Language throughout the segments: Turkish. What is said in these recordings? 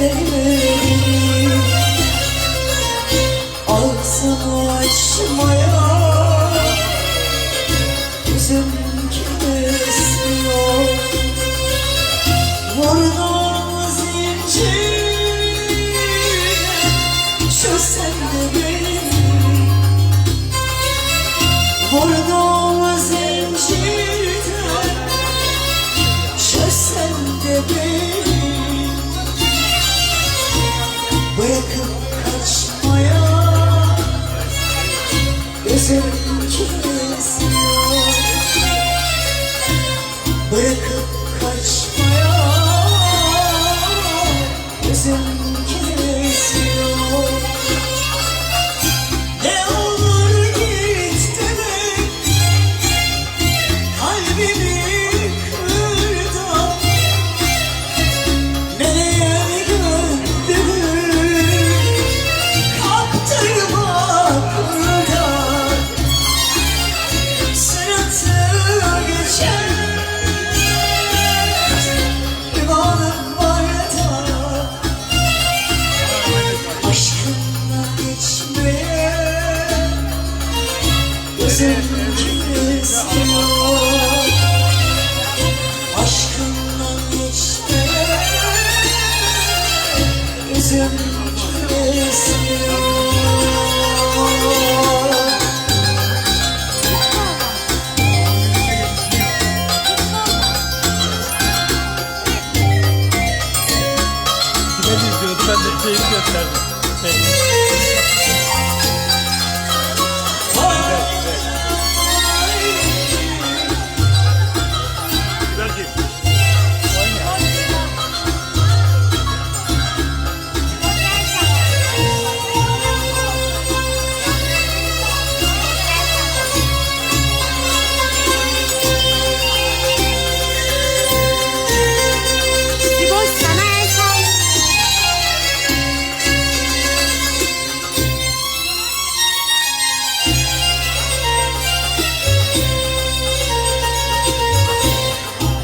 ellerim Ağzını açmaya Yüzüm kesmiyor Vurdum zincirine Şu sen de benim gözüm istiyor Aşkından geçme Gözüm istiyor Ben de keyif gösterdim. Hey.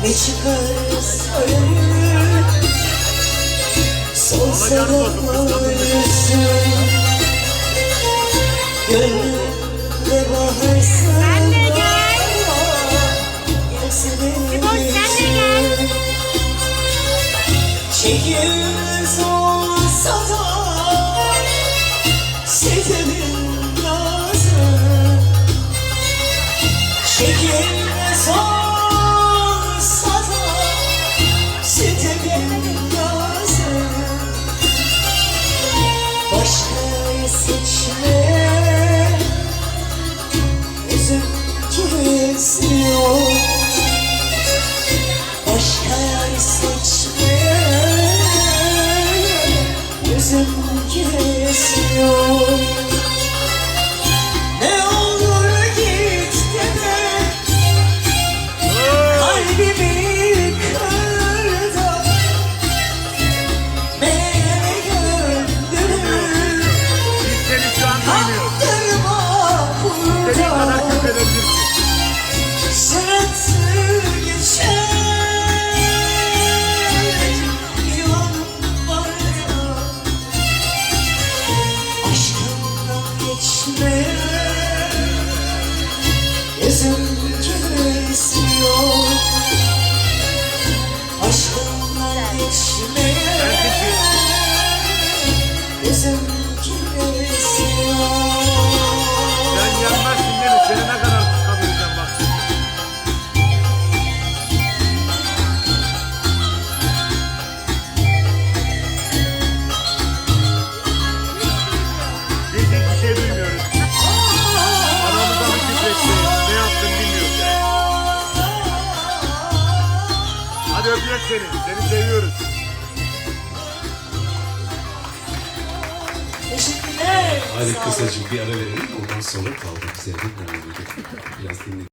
Ve çıkarız ölümü Son sevaplar Gönlümde baharsın Sen de gel. Sibos sen de gel. Çekilmez olsa da Sevdim захочешь et seni. Seni seviyoruz. Teşekkürler. Hadi kısacık bir ara verelim. Ondan sonra kaldığımız yerden devam. Biraz dinleyelim.